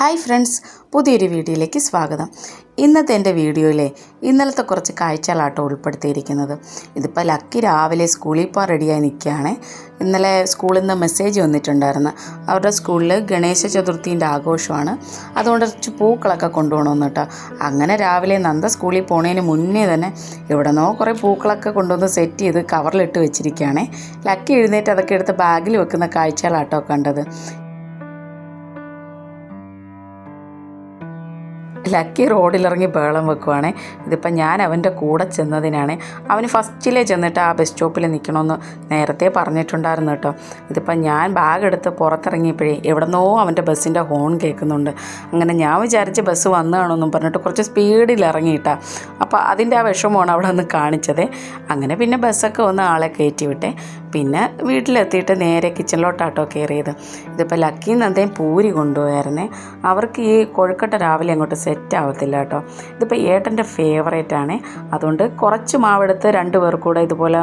Hi friends പുതിയൊരു വീഡിയോയിലേക്ക് സ്വാഗതം. ഇന്നത്തെ എന്റെ വീഡിയോയിലെ ഇന്നലത്തെ കുറച്ച് കാഴ്ചകളാട്ടോ ഉൾപ്പെടുത്തിയിരിക്കുന്നത്. ഇതിപ്പോൾ ലക്കി രാവിലെ സ്കൂളിൽ പോകാൻ റെഡിയായി നിൽക്കുകയാണ്. ഇന്നലെ സ്കൂളിൽ നിന്ന് മെസ്സേജ് വന്നിട്ടുണ്ടായിരുന്നു. അവരുടെ സ്കൂളിൽ ഗണേശ ചതുർത്ഥീന്റെ ആഘോഷമാണ്. അതുകൊണ്ട് കുറച്ച് പൂക്കളൊക്കെ കൊണ്ടുപോകണമെന്ന് കേട്ടോ. അങ്ങനെ രാവിലെ നന്ദ സ്കൂളിൽ പോണതിന് മുന്നേ തന്നെ എവിടെന്നോ കുറേ പൂക്കളൊക്കെ കൊണ്ടുവന്ന് സെറ്റ് ചെയ്ത് കവറിലിട്ട് വെച്ചിരിക്കുകയാണേ. ലക്കി എഴുന്നേറ്റ് അതൊക്കെ എടുത്ത് ബാഗിൽ വെക്കുന്ന കാഴ്ചകളാട്ടോ കണ്ടത്. ലക്കി റോഡിലിറങ്ങി ബഹളം വെക്കുവാണേ. ഇതിപ്പോൾ ഞാൻ അവന്റെ കൂടെ ചെന്നതിനാണ്. അവന് ഫസ്റ്റിലേ ചെന്നിട്ട് ആ ബസ് സ്റ്റോപ്പിൽ നിൽക്കണമെന്ന് നേരത്തെ പറഞ്ഞിട്ടുണ്ടായിരുന്നു കേട്ടോ. ഇതിപ്പോൾ ഞാൻ ബാഗ് എടുത്ത് പുറത്തിറങ്ങിയപ്പോഴേ എവിടെന്നോ അവന്റെ ബസ്സിന്റെ ഹോൺ കേൾക്കുന്നുണ്ട്. അങ്ങനെ ഞാൻ വിചാരിച്ച് ബസ് വന്നതാണെന്നും പറഞ്ഞിട്ട് കുറച്ച് സ്പീഡിൽ ഇറങ്ങിയിട്ടാ. അപ്പോൾ അതിന്റെ ആ വിഷമമാണ് അവിടെ ഒന്ന് കാണിച്ചത്. അങ്ങനെ പിന്നെ ബസ്സൊക്കെ ഒന്ന് ആളെ കയറ്റി വിട്ടേ. പിന്നെ വീട്ടിലെത്തിയിട്ട് നേരെ കിച്ചണിലോട്ടാട്ടോ കയറിയത് ഇതിപ്പോൾ ലക്കി നന്ദയും പൂരി കൊണ്ടുപോയായിരുന്നേ. അവർക്ക് ഈ കൊഴുക്കട്ട രാവിലെ അങ്ങോട്ട് സെറ്റ് ആവത്തില്ല കേട്ടോ. ഇതിപ്പോൾ ഏട്ടന്റെ ഫേവറേറ്റ് ആണ്. അതുകൊണ്ട് കുറച്ച് മാവെടുത്ത് രണ്ട് പേർക്കൂടെ കൂടെ ഇതുപോലെ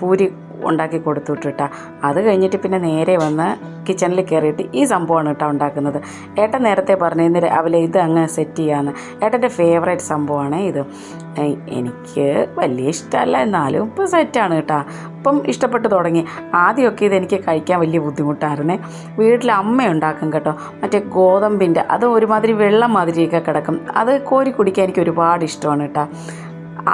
പൂരി ഉണ്ടാക്കി കൊടുത്തു വിട്ടിട്ടാ അത് കഴിഞ്ഞിട്ട് പിന്നെ നേരെ വന്ന് കിച്ചണിൽ കയറിയിട്ട് ഈ സംഭവമാണ് കേട്ടോ ഉണ്ടാക്കുന്നത്. ഏട്ടൻ നേരത്തെ പറഞ്ഞു ഇന്ന് രാവിലെ ഇത് അങ്ങ് സെറ്റ് ചെയ്യാമെന്ന് ഏട്ടന്റെ ഫേവറേറ്റ് സംഭവമാണ് ഇത്. എനിക്ക് വലിയ ഇഷ്ടമല്ല. എന്നാലും ഇപ്പോൾ സെറ്റാണ് കേട്ടോ. ഇപ്പം ഇഷ്ടപ്പെട്ട് തുടങ്ങി. ആദ്യമൊക്കെ ഇതെനിക്ക് കഴിക്കാൻ വലിയ ബുദ്ധിമുട്ടായിരുന്നേ. വീട്ടിൽ അമ്മ ഉണ്ടാക്കും കേട്ടോ. മറ്റേ ഗോതമ്പിന്റെ അത് ഒരുമാതിരി വെള്ളം മാതിരിയൊക്കെ കിടക്കും. അത് കോരി കുടിക്കാൻ എനിക്ക് ഒരുപാട് ഇഷ്ടമാണ് കേട്ടോ.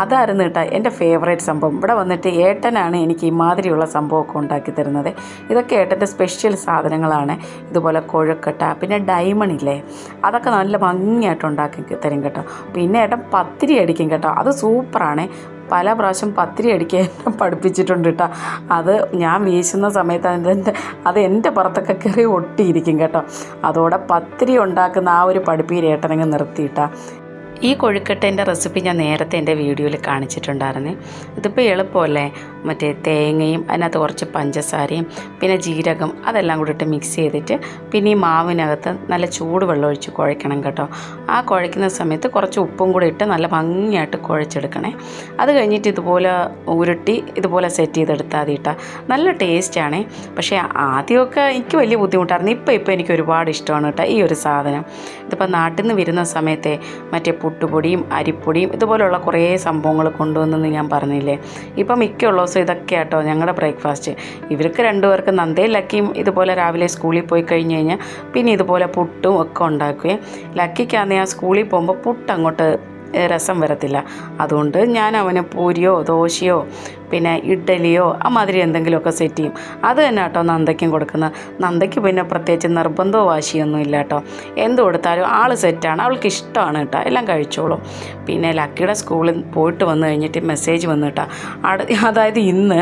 അതായിരുന്നു കേട്ടോ എന്റെ ഫേവറേറ്റ് സംഭവം. ഇവിടെ വന്നിട്ട് ഏട്ടനാണ് എനിക്ക് ഇമാതിരിയുള്ള സംഭവമൊക്കെ ഉണ്ടാക്കി തരുന്നത്. ഇതൊക്കെ ഏട്ടന്റെ സ്പെഷ്യൽ സാധനങ്ങളാണ്. ഇതുപോലെ കൊഴുക്കട്ട പിന്നെ ഡയമണ്ട് ഇല്ലേ? അതൊക്കെ നല്ല ഭംഗിയായിട്ട് ഉണ്ടാക്കി തരും കേട്ടോ. പിന്നെ ഏട്ടൻ പത്തിരി അടിക്കും കേട്ടോ. അത് സൂപ്പറാണ്. പല പ്രാവശ്യം പത്തിരി അടിക്കാൻ പഠിപ്പിച്ചിട്ടുണ്ട് കേട്ടോ. അത് ഞാൻ വീശുന്ന സമയത്ത് അതിന്റെ അത് എന്റെ പുറത്തൊക്കെ കയറി ഒട്ടിയിരിക്കും കേട്ടോ. അതോടെ പത്തിരി ഉണ്ടാക്കുന്ന ആ ഒരു പഠിപ്പീരേട്ടനങ്ങ് നിർത്തിയിട്ടാ ഈ കൊഴുക്കട്ടേന്റെ റെസിപ്പി ഞാൻ നേരത്തെ എന്റെ വീഡിയോയിൽ കാണിച്ചിട്ടുണ്ടായിരുന്നു. ഇതിപ്പോൾ എളുപ്പമല്ലേ? മറ്റേ തേങ്ങയും അതിനകത്ത് കുറച്ച് പഞ്ചസാരയും പിന്നെ ജീരകം അതെല്ലാം കൂടി ഇട്ട് മിക്സ് ചെയ്തിട്ട് പിന്നെ ഈ മാവിനകത്ത് നല്ല ചൂട് വെള്ളം ഒഴിച്ച് കുഴക്കണം കേട്ടോ. ആ കുഴയ്ക്കുന്ന സമയത്ത് കുറച്ച് ഉപ്പും കൂടി ഇട്ട് നല്ല ഭംഗിയായിട്ട് കുഴച്ചെടുക്കണേ. അത് കഴിഞ്ഞിട്ട് ഇതുപോലെ ഉരുട്ടി ഇതുപോലെ സെറ്റ് ചെയ്തെടുത്താൽ മതി നല്ല ടേസ്റ്റാണ് പക്ഷേ ആദ്യമൊക്കെ എനിക്ക് വലിയ ബുദ്ധിമുട്ടായിരുന്നു. ഇപ്പോൾ ഇപ്പോൾ എനിക്ക് ഒരുപാട് ഇഷ്ടമാണ് കേട്ടോ ഈ ഒരു സാധനം. ഇതിപ്പോൾ നാട്ടിൽ നിന്ന് വരുന്ന സമയത്തെ മറ്റേ പുട്ടുപൊടിയും അരിപ്പൊടിയും ഇതുപോലെയുള്ള കുറേ സംഭവങ്ങൾ കൊണ്ടുവന്നെന്ന് ഞാൻ പറഞ്ഞില്ലേ. ഇപ്പം മിക്കുള്ള ദിവസം ഇതൊക്കെ കേട്ടോ ഞങ്ങളുടെ ബ്രേക്ക്ഫാസ്റ്റ്. ഇവർക്ക് രണ്ടുപേർക്ക് നന്ദേ ലക്കിയും ഇതുപോലെ രാവിലെ സ്കൂളിൽ പോയി കഴിഞ്ഞ് കഴിഞ്ഞാൽ പിന്നെ ഇതുപോലെ പുട്ടും ഒക്കെ ഉണ്ടാക്കുകയും ലക്കിക്കാന്ന് ഞാൻ സ്കൂളിൽ പോകുമ്പോൾ പുട്ട് അങ്ങോട്ട് രസം വരത്തില്ല. അതുകൊണ്ട് ഞാൻ അവന് പൂരിയോ ദോശയോ പിന്നെ ഇഡ്ഡലിയോ അമാതിരി എന്തെങ്കിലുമൊക്കെ സെറ്റ് ചെയ്യും. അത് തന്നെ കേട്ടോ നന്ദയ്ക്കും കൊടുക്കുന്നത്. നന്ദയ്ക്ക് പിന്നെ പ്രത്യേകിച്ച് നിർബന്ധമോ വാശിയൊന്നും ഇല്ല കേട്ടോ. എന്ത് കൊടുത്താലും ആൾ സെറ്റാണ് അവൾക്ക് ഇഷ്ടമാണ് കേട്ടോ. എല്ലാം കഴിച്ചോളും. പിന്നെ ലക്കിയുടെ സ്കൂളിൽ പോയിട്ട് വന്നു കഴിഞ്ഞിട്ട് മെസ്സേജ് വന്നു കേട്ടോ. അതായത് ഇന്ന്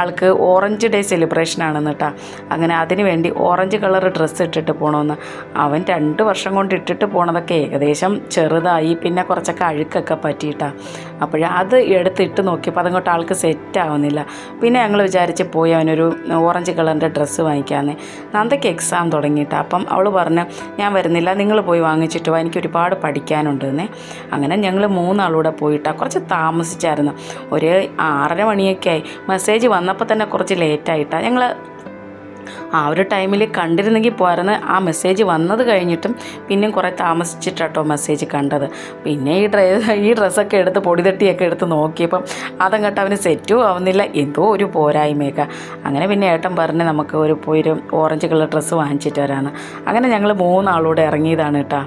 ആൾക്ക് ഓറഞ്ച് ഡേ സെലിബ്രേഷൻ ആണെന്ന് കേട്ടോ. അങ്ങനെ അതിന് വേണ്ടി ഓറഞ്ച് കളർ ഡ്രസ്സ് ഇട്ടിട്ട് പോകണമെന്ന് അവൻ രണ്ട് വർഷം കൊണ്ട് ഇട്ടിട്ട് പോണതൊക്കെ ഏകദേശം ചെറുതായി. പിന്നെ കുറച്ചൊക്കെ അഴുക്കൊക്കെ പറ്റിയിട്ടാണ് അപ്പോൾ അത് എടുത്തിട്ട് നോക്കിയപ്പോൾ അതങ്ങോട്ട് ആൾക്ക് സെറ്റ് ആവുന്നില്ല. പിന്നെ ഞങ്ങൾ വിചാരിച്ച് പോയി അവനൊരു ഓറഞ്ച് കളറിന്റെ ഡ്രസ്സ് വാങ്ങിക്കാമെന്ന് നന്ദയ്ക്ക് എക്സാം തുടങ്ങിയിട്ട് അപ്പം അവൾ പറഞ്ഞു ഞാൻ വരുന്നില്ല നിങ്ങൾ പോയി വാങ്ങിച്ചിട്ട് വാ എനിക്ക് ഒരുപാട് പഠിക്കാനുണ്ടെന്നേ. അങ്ങനെ ഞങ്ങൾ മൂന്നാളൂടെ പോയിട്ടാണ് കുറച്ച് താമസിച്ചായിരുന്നു. ഒരു ആറര മണിയൊക്കെ ആയി. മെസ്സേജ് വന്നപ്പോൾ തന്നെ കുറച്ച് ലേറ്റായിട്ടാണ് ഞങ്ങൾ ആ ഒരു ടൈമിൽ കണ്ടിരുന്നെങ്കിൽ പോരുന്ന ആ മെസ്സേജ് വന്നത് കഴിഞ്ഞിട്ടും പിന്നെയും കുറേ താമസിച്ചിട്ടാട്ടോ മെസ്സേജ് കണ്ടത്. പിന്നെ ഈ ഡ്രസ് ഈ ഡ്രസ്സൊക്കെ എടുത്ത് പൊടിതട്ടിയൊക്കെ എടുത്ത് നോക്കിയപ്പം അതങ്ങോട്ട് അവന് സെറ്റും ആവുന്നില്ല. എന്തോ ഒരു പോരായ്മയൊക്കെ. അങ്ങനെ പിന്നെ ഏട്ടൻ പറഞ്ഞ് നമുക്ക് ഒരു പോയൊരു ഓറഞ്ച് കളർ ഡ്രസ്സ് വാങ്ങിച്ചിട്ട് വരാമെന്ന് അങ്ങനെ ഞങ്ങൾ മൂന്നാളൂടെ ഇറങ്ങിയതാണ് കേട്ടോ.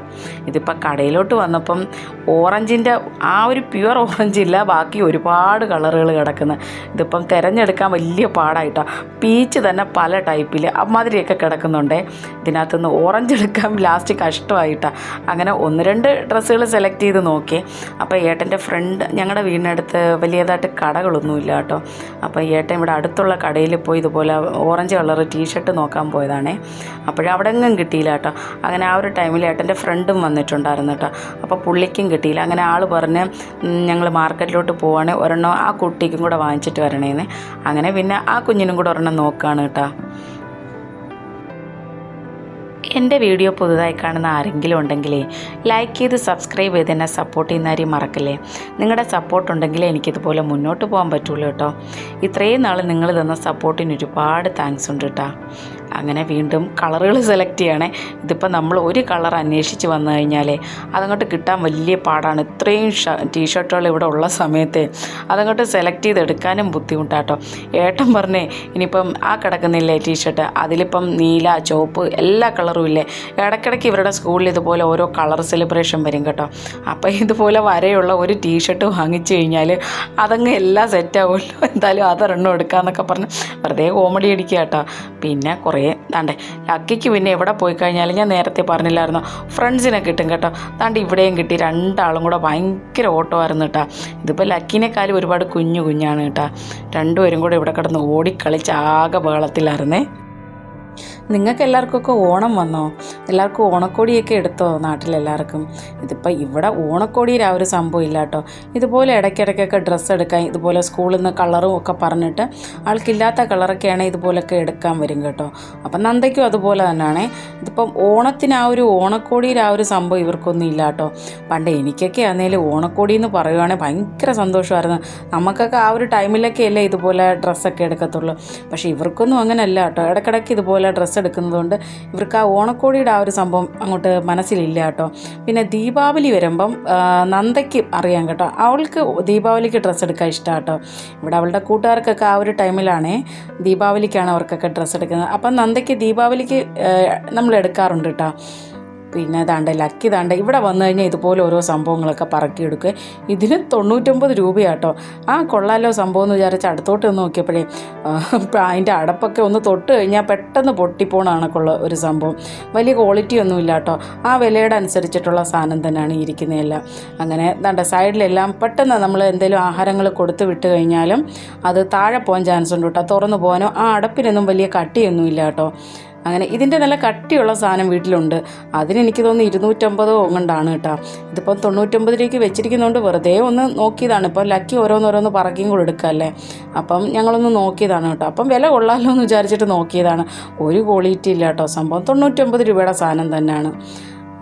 ഇതിപ്പോൾ കടയിലോട്ട് വന്നപ്പം ഓറഞ്ചിന്റെ ആ ഒരു പ്യുവർ ഓറഞ്ച് ഇല്ല. ബാക്കി ഒരുപാട് കളറുകൾ കിടക്കുന്നത് ഇതിപ്പം തിരഞ്ഞെടുക്കാൻ വലിയ പാടായിട്ടോ. പീച്ച് തന്നെ പല ടൈപ്പിൽ അമ്മാതിരിയൊക്കെ കിടക്കുന്നുണ്ട്. ഇതിനകത്തുനിന്ന് ഓറഞ്ച് എടുക്കാൻ ലാസ്റ്റ് കഷ്ടമായിട്ടാണ് അങ്ങനെ ഒന്ന് രണ്ട് ഡ്രസ്സുകൾ സെലക്ട് ചെയ്ത് നോക്കി. അപ്പോൾ ഏട്ടന്റെ ഫ്രണ്ട് ഞങ്ങളുടെ വീടിനടുത്ത് വലിയതായിട്ട് കടകളൊന്നുമില്ല കേട്ടോ. അപ്പോൾ ഏട്ടൻ ഇവിടെ അടുത്തുള്ള കടയിൽ പോയി ഇതുപോലെ ഓറഞ്ച് കളർ ടീഷർട്ട് നോക്കാൻ പോയതാണേ. അപ്പോഴവിടെ എങ്ങും കിട്ടിയില്ല കേട്ടോ. അങ്ങനെ ആ ഒരു ടൈമിൽ ഏട്ടന്റെ ഫ്രണ്ടും വന്നിട്ടുണ്ടായിരുന്നു കേട്ടോ. അപ്പോൾ പുള്ളിക്കും കിട്ടിയില്ല. അങ്ങനെ ആൾ പറഞ്ഞ് ഞങ്ങൾ മാർക്കറ്റിലോട്ട് പോവാണ്. ഒരെണ്ണം ആ കുട്ടിക്കും കൂടെ വാങ്ങിച്ചിട്ട് വരണേന്ന്. അങ്ങനെ പിന്നെ ആ കുഞ്ഞിനും കൂടെ ഒരെണ്ണം നോക്കുകയാണ് കേട്ടോ. എന്റെ വീഡിയോ പുതുതായി കാണുന്ന ആരെങ്കിലും ഉണ്ടെങ്കിലേ ലൈക്ക് ചെയ്ത് സബ്സ്ക്രൈബ് ചെയ്ത് എന്നെ സപ്പോർട്ട് ചെയ്യുന്ന ആരെയും മറക്കല്ലേ? നിങ്ങളുടെ സപ്പോർട്ട് ഉണ്ടെങ്കിലേ എനിക്കിതുപോലെ മുന്നോട്ട് പോകാൻ പറ്റുള്ളൂ കേട്ടോ. ഇത്രയും നാൾ നിങ്ങൾ തന്ന സപ്പോർട്ടിന് ഒരുപാട് താങ്ക്സ് ഉണ്ട് കേട്ടോ. അങ്ങനെ വീണ്ടും കളറുകൾ സെലക്ട് ചെയ്യണേ. ഇതിപ്പോൾ നമ്മൾ ഒരു കളർ അന്വേഷിച്ച് വന്നു കഴിഞ്ഞാലേ അതങ്ങോട്ട് കിട്ടാൻ വലിയ പാടാണ്. ഇത്രയും ടീഷർട്ടുകൾ ഇവിടെ ഉള്ള സമയത്ത് അതങ്ങോട്ട് സെലക്ട് ചെയ്തെടുക്കാനും ബുദ്ധിമുട്ടാട്ടോ. ഏട്ടൻ പറഞ്ഞേ ഇനിയിപ്പം ആ കിടക്കുന്നില്ലേ ടീഷർട്ട്? അതിലിപ്പം നീല ചുവപ്പ് എല്ലാ കളറും ഇല്ലേ? ഇടയ്ക്കിടയ്ക്ക് ഇവരുടെ സ്കൂളിൽ ഇതുപോലെ ഓരോ കളർ സെലിബ്രേഷൻ വരും കേട്ടോ. അപ്പോൾ ഇതുപോലെ വരെയുള്ള ഒരു ടീഷർട്ട് വാങ്ങിച്ചു കഴിഞ്ഞാൽ അതങ്ങ് എല്ലാം സെറ്റ് സെറ്റാവുമല്ലോ. എന്തായാലും അതൊരെണ്ണം എടുക്കാമെന്നൊക്കെ പറഞ്ഞ് വെറുതെ കോമഡി അടിക്കുക കേട്ടോ. പിന്നെ കുറേ താണ്ടേ ലക്കിക്ക് പിന്നെ എവിടെ പോയി കഴിഞ്ഞാലും ഞാൻ നേരത്തെ പറഞ്ഞില്ലായിരുന്നു? ഫ്രണ്ട്സിനെ കിട്ടും കേട്ടോ. താണ്ട് ഇവിടെയും കിട്ടി. രണ്ടാളും കൂടെ ഭയങ്കര ഓട്ടമായിരുന്നു കേട്ടോ. ഇതിപ്പോൾ ലക്കിനേക്കാളും ഒരുപാട് കുഞ്ഞു കുഞ്ഞാണ് കേട്ടോ. രണ്ടുപേരും കൂടെ ഇവിടെ കിടന്ന് ഓടിക്കളിച്ച് ആകെ ബഹളത്തിലായിരുന്നേ. നിങ്ങൾക്ക് എല്ലാവർക്കൊക്കെ ഓണം വന്നോ? എല്ലാവർക്കും ഓണക്കോടിയൊക്കെ എടുത്തോ നാട്ടിലെല്ലാവർക്കും? ഇതിപ്പോൾ ഇവിടെ ഓണക്കോടിയിൽ ആ ഒരു സംഭവം ഇല്ല കേട്ടോ. ഇതുപോലെ ഇടയ്ക്കിടയ്ക്കൊക്കെ ഡ്രസ്സ് എടുക്കാൻ ഇതുപോലെ സ്കൂളിൽ നിന്ന് കളറും ഒക്കെ പറഞ്ഞിട്ട് ആൾക്കില്ലാത്ത കളറൊക്കെയാണെങ്കിൽ ഇതുപോലൊക്കെ എടുക്കാൻ വരും കേട്ടോ. അപ്പം നന്ദയ്ക്കും അതുപോലെ തന്നെയാണ് ഇതിപ്പം ഓണത്തിന് ആ ഒരു ഓണക്കോടിയിൽ ആ ഒരു സംഭവം ഇവർക്കൊന്നും ഇല്ല കേട്ടോ. പണ്ട് എനിക്കൊക്കെ ആണെങ്കിലും ഓണക്കോടി എന്ന് പറയുവാണെങ്കിൽ ഭയങ്കര സന്തോഷമായിരുന്നു നമുക്കൊക്കെ ആ ഒരു ടൈമിലൊക്കെ അല്ലേ ഇതുപോലെ ഡ്രസ്സൊക്കെ എടുക്കത്തുള്ളൂ. പക്ഷേ ഇവർക്കൊന്നും അങ്ങനെയല്ല കേട്ടോ. ഇടയ്ക്കിടയ്ക്ക് ഇതുപോലെ ഡ്രസ്സ് എടുക്കുന്നതുകൊണ്ട് ഇവർക്ക് ആ ഓണക്കോടിയുടെ ആ ഒരു സംഭവം അങ്ങോട്ട് മനസ്സിലില്ല കേട്ടോ. പിന്നെ ദീപാവലി വരുമ്പം നന്ദയ്ക്ക് അറിയാം കേട്ടോ. അവൾക്ക് ദീപാവലിക്ക് ഡ്രസ്സ് എടുക്കാൻ ഇഷ്ടമാണ് കേട്ടോ. ഇവിടെ അവളുടെ കൂട്ടുകാർക്കൊക്കെ ആ ഒരു ടൈമിലാണേ ദീപാവലിക്കാണ് അവർക്കൊക്കെ ഡ്രസ്സ് എടുക്കുന്നത്. അപ്പം നന്ദയ്ക്ക് ദീപാവലിക്ക് നമ്മൾ എടുക്കാറുണ്ട് കേട്ടോ. പിന്നെ താണ്ട ലക്കി താണ്ട ഇവിടെ വന്നു കഴിഞ്ഞാൽ ഇതുപോലെ ഓരോ സംഭവങ്ങളൊക്കെ പറക്കിയെടുക്കുക ഇതിന് തൊണ്ണൂറ്റൊമ്പത് രൂപയാട്ടോ. ആ കൊള്ളാലോ സംഭവം എന്ന് വിചാരിച്ച് അടുത്തോട്ട് ഒന്ന് നോക്കിയപ്പോഴേ അതിന്റെ അടപ്പൊക്കെ ഒന്ന് തൊട്ട് കഴിഞ്ഞാൽ പെട്ടെന്ന് പൊട്ടിപ്പോണാണ് കണക്കുള്ള ഒരു സംഭവം. വലിയ ക്വാളിറ്റി ഒന്നും ഇല്ല കേട്ടോ ആ വിലയുടെ അനുസരിച്ചിട്ടുള്ള സാധനം തന്നെയാണ് ഇരിക്കുന്നതെല്ലാം. അങ്ങനെ ദാണ്ട സൈഡിലെല്ലാം പെട്ടെന്ന് നമ്മൾ എന്തെങ്കിലും ആഹാരങ്ങൾ കൊടുത്ത് വിട്ട് കഴിഞ്ഞാലും അത് താഴെ പോകാൻ ചാൻസ് ഉണ്ട് കേട്ടോ. തുറന്നു പോകാനോ ആ അടപ്പിനൊന്നും വലിയ കട്ടിയൊന്നും ഇല്ല കേട്ടോ അങ്ങനെ ഇതിന്റെ നല്ല കട്ടിയുള്ള സാധനം വീട്ടിലുണ്ട്. അതിന് എനിക്ക് തോന്നുന്നു ഇരുന്നൂറ്റമ്പതോ കൊണ്ടാണ് കേട്ടോ. ഇതിപ്പം തൊണ്ണൂറ്റൊമ്പത് രൂപയ്ക്ക് വെച്ചിരിക്കുന്നതുകൊണ്ട് വെറുതെ ഒന്ന് നോക്കിയതാണ്. ഇപ്പം ലക്കി ഓരോന്നോരോന്ന് പറക്കിയും കൂടെ എടുക്കാമല്ലേ അപ്പം ഞങ്ങളൊന്ന് നോക്കിയതാണ് കേട്ടോ. അപ്പം വില കൊള്ളാമല്ലോ എന്ന് വിചാരിച്ചിട്ട് നോക്കിയതാണ്. ഒരു ക്വാളിറ്റി ഇല്ല കേട്ടോ. സംഭവം തൊണ്ണൂറ്റൊമ്പത് രൂപയുടെ സാധനം തന്നെയാണ്.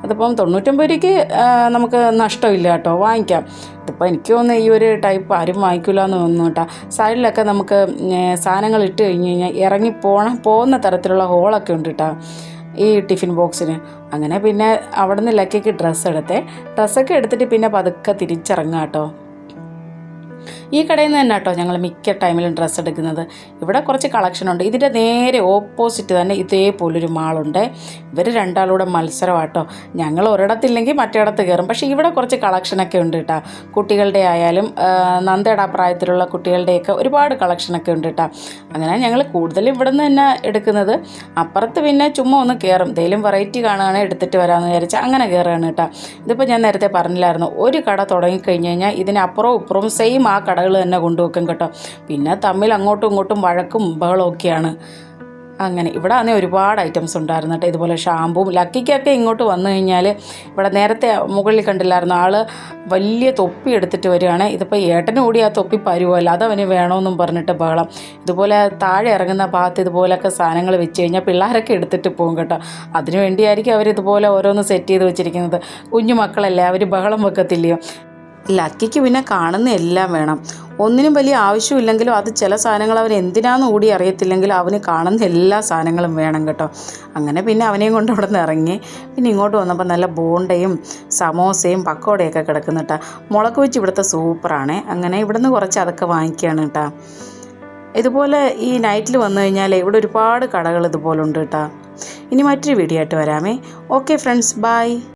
അതിപ്പം തൊണ്ണൂറ്റൊമ്പത് രൂപയ്ക്ക് നമുക്ക് നഷ്ടമില്ല കേട്ടോ. വാങ്ങിക്കാം. ഇതിപ്പോൾ എനിക്ക് തോന്നുന്നു ഈ ഒരു ടൈപ്പ് ആരും വാങ്ങിക്കില്ല എന്ന് തോന്നുന്നു കേട്ടോ. സൈഡിലൊക്കെ നമുക്ക് സാധനങ്ങൾ ഇട്ട് കഴിഞ്ഞ് കഴിഞ്ഞാൽ ഇറങ്ങി പോണ പോകുന്ന തരത്തിലുള്ള ഹോളൊക്കെ ഉണ്ട് കേട്ടോ ഈ ടിഫിൻ ബോക്സിന് അങ്ങനെ പിന്നെ അവിടെ നിന്ന് ലക്കിക്ക് ഡ്രസ്സ് എടുത്തേ. ഡ്രസ്സൊക്കെ എടുത്തിട്ട് പിന്നെ പതുക്കെ തിരിച്ചിറങ്ങാം കേട്ടോ. ഈ കടയിൽ നിന്ന് തന്നെ കേട്ടോ ഞങ്ങൾ മിക്ക ടൈമിലും ഡ്രസ്സ് എടുക്കുന്നത്. ഇവിടെ കുറച്ച് കളക്ഷൻ ഉണ്ട്. ഇതിന്റെ നേരെ ഓപ്പോസിറ്റ് തന്നെ ഇതേപോലൊരു മാളുണ്ട് ഇവർ രണ്ടാളൂടെ മത്സരമാട്ടോ ഞങ്ങൾ ഒരിടത്തില്ലെങ്കിൽ മറ്റേടത്ത് കയറും പക്ഷേ ഇവിടെ കുറച്ച് കളക്ഷനൊക്കെ ഉണ്ട് കേട്ടോ കുട്ടികളുടെ ആയാലും നന്ദയുടെ പ്രായത്തിലുള്ള കുട്ടികളുടെയൊക്കെ ഒരുപാട് കളക്ഷനൊക്കെ ഉണ്ട് കേട്ടോ അങ്ങനെ ഞങ്ങൾ കൂടുതലും ഇവിടെ നിന്ന് തന്നെ എടുക്കുന്നത്. അപ്പുറത്ത് പിന്നെ ചുമ്മാ ഒന്ന് കയറും എന്തെങ്കിലും വെറൈറ്റി കാണുകയാണെങ്കിൽ എടുത്തിട്ട് വരാമെന്ന് വിചാരിച്ചാൽ അങ്ങനെ കയറുകയാണ് കേട്ടോ ഇതിപ്പോൾ ഞാൻ നേരത്തെ പറഞ്ഞില്ലായിരുന്നു. ഒരു കട തുടങ്ങിക്കഴിഞ്ഞ് കഴിഞ്ഞാൽ ഇതിനപ്പുറവും ഇപ്പുറവും സെയിം ആ കടകൾ തന്നെ കൊണ്ടുവെക്കും കേട്ടോ. പിന്നെ തമ്മിൽ അങ്ങോട്ടും ഇങ്ങോട്ടും വഴക്കും ബഹളമൊക്കെയാണ് അങ്ങനെ ഇവിടെ ആണെങ്കിൽ ഒരുപാട് ഐറ്റംസ് ഉണ്ടായിരുന്നു കേട്ടോ. ഇതുപോലെ ഷാമ്പും ലക്കിക്കൊക്കെ ഇങ്ങോട്ട് വന്നു കഴിഞ്ഞാൽ ഇവിടെ നേരത്തെ മുകളിൽ കണ്ടില്ലായിരുന്നു? ആൾ വലിയ തൊപ്പി എടുത്തിട്ട് വരികയാണ്. ഇതിപ്പോൾ ഏട്ടനും കൂടി ആ തൊപ്പി പരുവല്ല. അതവന് വേണമെന്നും പറഞ്ഞിട്ട് ബഹളം. ഇതുപോലെ താഴെ ഇറങ്ങുന്ന ഭാഗത്ത് ഇതുപോലെയൊക്കെ സാധനങ്ങൾ വെച്ച് കഴിഞ്ഞാൽ പിള്ളേരൊക്കെ എടുത്തിട്ട് പോകും കേട്ടോ. അതിനു വേണ്ടിയായിരിക്കും അവർ ഇതുപോലെ ഓരോന്ന് സെറ്റ് ചെയ്ത് വെച്ചിരിക്കുന്നത്. കുഞ്ഞു മക്കളല്ലേ അവർ ബഹളം വെക്കത്തില്ലയോ? ലക്കിക്ക് പിന്നെ കാണുന്ന എല്ലാം വേണം. ഒന്നിനും വലിയ ആവശ്യമില്ലെങ്കിലും അത് ചില സാധനങ്ങൾ അവൻ എന്തിനാന്ന് കൂടി അറിയത്തില്ലെങ്കിലും അവന് കാണുന്ന എല്ലാ സാധനങ്ങളും വേണം കേട്ടോ. അങ്ങനെ പിന്നെ അവനെയും കൊണ്ട് അവിടെ നിന്ന് ഇറങ്ങി. പിന്നെ ഇങ്ങോട്ട് വന്നപ്പോൾ നല്ല ബോണ്ടയും സമോസയും പക്കോടയൊക്കെ കിടക്കുന്നു കേട്ടോ മുളക് വെച്ച് ഇവിടുത്തെ സൂപ്പറാണ്. അങ്ങനെ ഇവിടുന്ന് കുറച്ച് അതൊക്കെ വാങ്ങിക്കുകയാണ് കേട്ടോ ഇതുപോലെ ഈ നൈറ്റിൽ വന്നു കഴിഞ്ഞാൽ ഇവിടെ ഒരുപാട് കടകൾ ഇതുപോലെ ഉണ്ട് കേട്ടോ ഇനി മറ്റൊരു വീഡിയോ ആയിട്ട് വരാമേ. Okay friends bye.